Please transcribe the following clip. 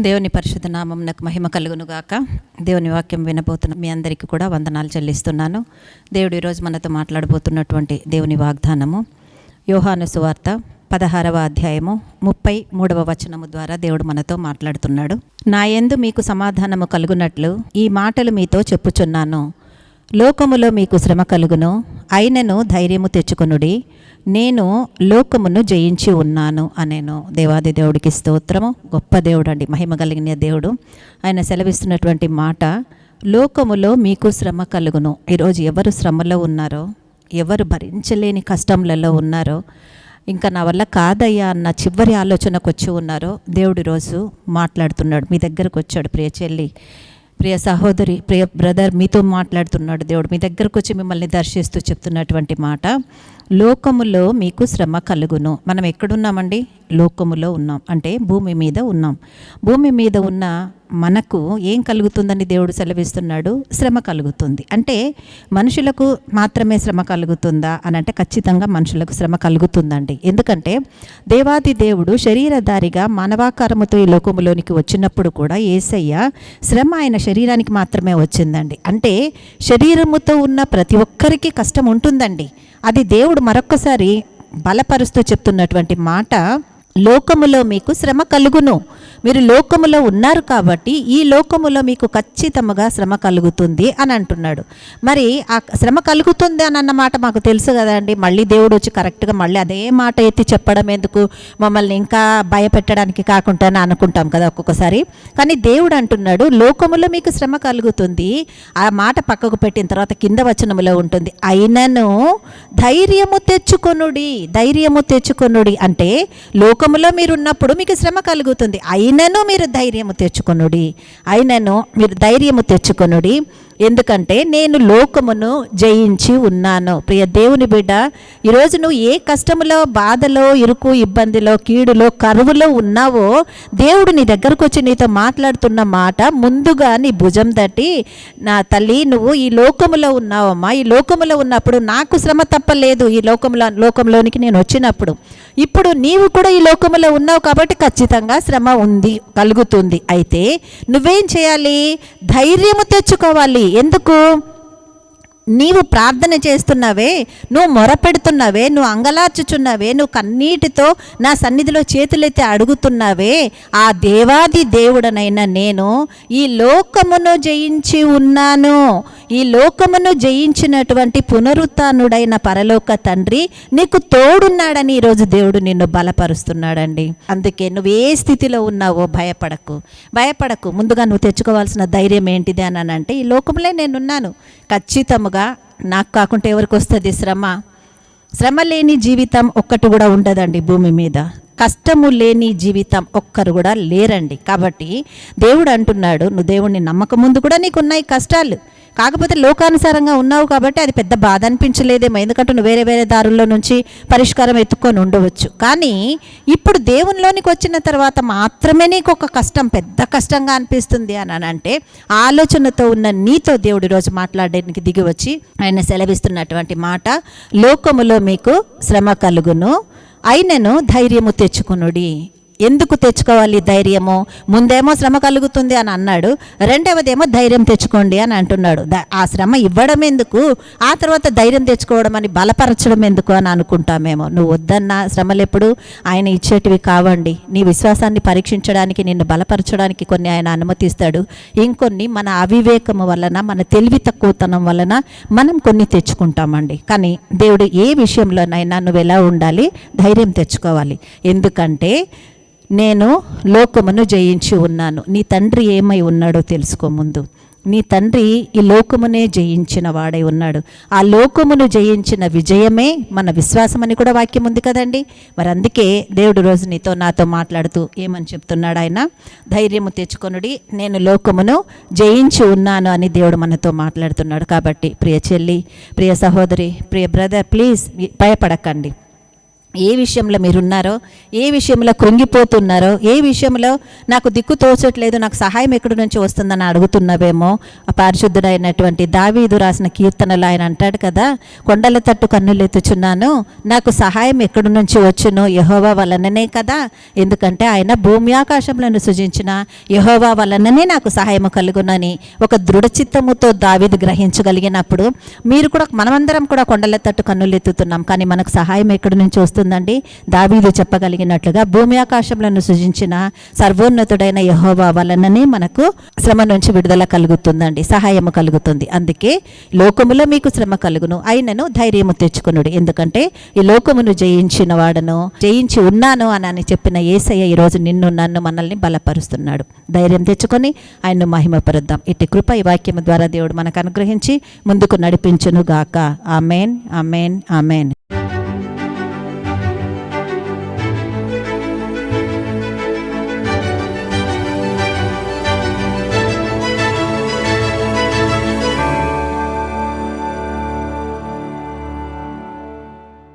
దేవుని పరిశుద్ధ నామం నాకు మహిమ కలుగును గాక. దేవుని వాక్యం వినబోతున్న మీ అందరికీ కూడా వందనాలు చెల్లిస్తున్నాను. దేవుడు ఈరోజు మనతో మాట్లాడబోతున్నటువంటి దేవుని వాగ్దానము యోహాను సువార్త పదహారవ అధ్యాయము ముప్పై మూడవ వచనము ద్వారా దేవుడు మనతో మాట్లాడుతున్నాడు. నా ఎందు మీకు సమాధానము కలుగునట్లు ఈ మాటలు మీతో చెప్పుచున్నాను. లోకములో మీకు శ్రమ కలుగును. అయినను ధైర్యము తెచ్చుకొనుడి. నేను లోకమును జయించి ఉన్నాను అనేను. దేవాది దేవుడికి స్తోత్రము. గొప్ప దేవుడు అండి మహిమ కలిగిన దేవుడు. ఆయన సెలవిస్తున్నటువంటి మాట లోకములో మీకు శ్రమ కలుగును. ఈరోజు ఎవరు శ్రమలో ఉన్నారో ఎవరు భరించలేని కష్టంలలో ఉన్నారో ఇంకా నా వల్ల కాదయ్యా అన్న చివరి ఆలోచనకు వచ్చి ఉన్నారో దేవుడు రోజు మాట్లాడుతున్నాడు. మీ దగ్గరకు వచ్చాడు ప్రియ చెల్లి. ప్రియ సహోదరి ప్రియ బ్రదర్ మీతో మాట్లాడుతున్నాడు దేవుడు. మీ దగ్గరకు వచ్చి మిమ్మల్ని దర్శిస్తూ చెప్తున్నటువంటి మాట లోకములో మీకు శ్రమ కలుగును. మనం ఎక్కడున్నామండి? లోకములో ఉన్నాం. అంటే భూమి మీద ఉన్నాం. భూమి మీద ఉన్న మనకు ఏం కలుగుతుందని దేవుడు సెలవిస్తున్నాడు? శ్రమ కలుగుతుంది. అంటే మనుషులకు మాత్రమే శ్రమ కలుగుతుందా అని అంటే ఖచ్చితంగా మనుషులకు శ్రమ కలుగుతుందండి. ఎందుకంటే దేవాది దేవుడు శరీరధారిగా మానవాకారముతో ఈ లోకములోనికి వచ్చినప్పుడు కూడా ఏసయ్య శ్రమ ఆయన శరీరానికి మాత్రమే వచ్చిందండి. అంటే శరీరముతో ఉన్న ప్రతి ఒక్కరికి కష్టం ఉంటుందండి. అది దేవుడు మరొక్కసారి బలపరుస్తూ చెప్తున్నటువంటి మాట లోకములో మీకు శ్రమ కలుగును. మీరు లోకములో ఉన్నారు కాబట్టి ఈ లోకములో మీకు ఖచ్చితంగా శ్రమ కలుగుతుంది అని అంటున్నాడు. మరి ఆ శ్రమ కలుగుతుంది అని అన్నమాట మాకు తెలుసు కదండి మళ్ళీ దేవుడు వచ్చి కరెక్ట్గా మళ్ళీ అదే మాట ఎత్తి చెప్పడం ఎందుకు? మమ్మల్ని ఇంకా భయపెట్టడానికి కాకుండా అనుకుంటాం కదా ఒక్కొక్కసారి. కానీ దేవుడు అంటున్నాడు లోకములో మీకు శ్రమ కలుగుతుంది. ఆ మాట పక్కకు పెట్టిన తర్వాత కింద వచనములో ఉంటుంది అయినను ధైర్యము తెచ్చుకొనుడి. ధైర్యము తెచ్చుకొనుడి అంటే లోక లోకములో మీరు ఉన్నప్పుడు మీకు శ్రమ కలుగుతుంది. అయినను మీరు ధైర్యము తెచ్చుకొనుడి. అయినను మీరు ధైర్యము తెచ్చుకొనుడి. ఎందుకంటే నేను లోకమును జయించి ఉన్నాను. ప్రియ దేవుని బిడ్డ ఈరోజు నువ్వు ఏ కష్టములో బాధలో ఇరుకు ఇబ్బందిలో కీడులో కరువులో ఉన్నావో దేవుడు నీ దగ్గరకు వచ్చి నీతో మాట్లాడుతున్న మాట ముందుగా నీ భుజం తట్టి నా తల్లి నువ్వు ఈ లోకములో ఉన్నావమ్మా. ఈ లోకములో ఉన్నప్పుడు నాకు శ్రమ తప్పలేదు. ఈ లోకంలో లోకంలోనికి నేను వచ్చినప్పుడు. ఇప్పుడు నీవు కూడా ఈ లోకములో ఉన్నావు కాబట్టి ఖచ్చితంగా శ్రమ ఉంది కలుగుతుంది. అయితే నువ్వేం చేయాలి? ధైర్యము తెచ్చుకోవాలి. ఎందుకు? నీవు ప్రార్థన చేస్తున్నావే నువ్వు మొరపెడుతున్నావే నువ్వు అంగలార్చుచున్నావే నువ్వు కన్నీటితో నా సన్నిధిలో చేతులెత్తి అడుగుతున్నావే ఆ దేవాది దేవుడనైన నేను ఈ లోకమును జయించి ఉన్నాను. ఈ లోకమును జయించినటువంటి పునరుత్నుడైన పరలోక తండ్రి నీకు తోడున్నాడని ఈరోజు దేవుడు నిన్ను బలపరుస్తున్నాడండి. అందుకే నువ్వు ఏ స్థితిలో ఉన్నావో భయపడకు. భయపడకు. ముందుగా నువ్వు తెచ్చుకోవాల్సిన ధైర్యం ఏంటిది అని అంటే ఈ లోకంలో నేనున్నాను. ఖచ్చితముగా నాకు కాకుండా ఎవరికి వస్తుంది శ్రమ? శ్రమ లేని జీవితం ఒక్కటి కూడా ఉండదండి భూమి మీద. కష్టము లేని జీవితం ఒక్కరు కూడా లేరండి. కాబట్టి దేవుడు అంటున్నాడు నువ్వు దేవుడిని నమ్మక ముందు కూడా నీకు ఉన్నాయి కష్టాలు. కాకపోతే లోకానుసారంగా ఉన్నావు కాబట్టి అది పెద్ద బాధ అనిపించలేదేమో. ఎందుకంటే నువ్వు వేరే వేరే దారుల్లో నుంచి పరిష్కారం ఎత్తుకొని ఉండవచ్చు. కానీ ఇప్పుడు దేవునిలోనికి వచ్చిన తర్వాత మాత్రమే నీకు ఒక కష్టం పెద్ద కష్టంగా అనిపిస్తుంది అని అంటే ఆలోచనతో ఉన్న నీతో దేవుడు రోజు మాట్లాడడానికి దిగి వచ్చి ఆయన సెలవిస్తున్నటువంటి మాట లోకములో మీకు శ్రమ కలుగును అయినను ధైర్యము తెచ్చుకునుడి. ఎందుకు తెచ్చుకోవాలి ధైర్యము? ముందేమో శ్రమ కలుగుతుంది అని అన్నాడు. రెండవదేమో ధైర్యం తెచ్చుకోండి అని అంటున్నాడు. ఆ శ్రమ ఇవ్వడం ఎందుకు? ఆ తర్వాత ధైర్యం తెచ్చుకోవడం అని బలపరచడం ఎందుకు అని అనుకుంటామేమో. నువ్వు వద్దన్న శ్రమలు ఎప్పుడు ఆయన ఇచ్చేటివి కావండి. నీ విశ్వాసాన్ని పరీక్షించడానికి నిన్ను బలపరచడానికి కొన్ని ఆయన అనుమతిస్తాడు. ఇంకొన్ని మన అవివేకము వలన మన తెలివి తక్కువతనం వలన మనం కొన్ని తెచ్చుకుంటామండి. కానీ దేవుడు ఏ విషయంలోనైనా నువ్వు ఎలా ఉండాలి? ధైర్యం తెచ్చుకోవాలి. ఎందుకంటే నేను లోకమును జయించి ఉన్నాను. నీ తండ్రి ఏమై ఉన్నాడో తెలుసుకో ముందు. నీ తండ్రి ఈ లోకమునే జయించిన వాడై ఉన్నాడు. ఆ లోకమును జయించిన విజయమే మన విశ్వాసం అని కూడా వాక్యం ఉంది కదండి. మరి అందుకే దేవుడు రోజు నీతో నాతో మాట్లాడుతూ ఏమని చెప్తున్నాడు ఆయన? ధైర్యము తెచ్చుకొనుడి నేను లోకమును జయించి ఉన్నాను అని దేవుడు మనతో మాట్లాడుతున్నాడు. కాబట్టి ప్రియ చెల్లి ప్రియ సహోదరి ప్రియ బ్రదర్ ప్లీజ్ భయపడకండి. ఏ విషయంలో మీరున్నారో ఏ విషయంలో కృంగిపోతున్నారో ఏ విషయంలో నాకు దిక్కు తోచట్లేదు నాకు సహాయం ఎక్కడి నుంచి వస్తుందని అడుగుతున్నావేమో ఆ దావీదు రాసిన కీర్తనలు ఆయన అంటాడు కదా కొండల తట్టు కన్నులెత్తుచున్నాను నాకు సహాయం ఎక్కడి నుంచి వచ్చును యహోవా వలననే కదా. ఎందుకంటే ఆయన భూమి ఆకాశములను సృజించిన యహోవా వలననే నాకు సహాయం కలుగునని ఒక దృఢచిత్తముతో దావీదు గ్రహించగలిగినప్పుడు మీరు కూడా మనమందరం కూడా కొండల తట్టు కన్నులెత్తుతున్నాం కానీ మనకు సహాయం ఎక్కడి నుంచి వస్తుంది? వస్తుందండి దావీదు చెప్పగలిగినట్లుగా భూమి ఆకాశములను సృజించిన సర్వోన్నతుడైన యహోవా వలననే మనకు శ్రమ నుంచి విడుదల కలుగుతుందండి. సహాయము కలుగుతుంది. అందుకే లోకములో మీకు శ్రమ కలుగును. అయినను ధైర్యము తెచ్చుకునుడు. ఎందుకంటే ఈ లోకమును జయించిన వాడను జయించి ఉన్నాను అని అని చెప్పిన ఏసయ్య ఈరోజు నిన్ను నన్ను మనల్ని బలపరుస్తున్నాడు. ధైర్యం తెచ్చుకొని ఆయన్ను మహిమపరుద్దాం. ఇట్టి కృప ఈ వాక్యము ద్వారా దేవుడు మనకు అనుగ్రహించి ముందుకు నడిపించును గాక ఆమెన్ ఆమెన్ ఆమెన్.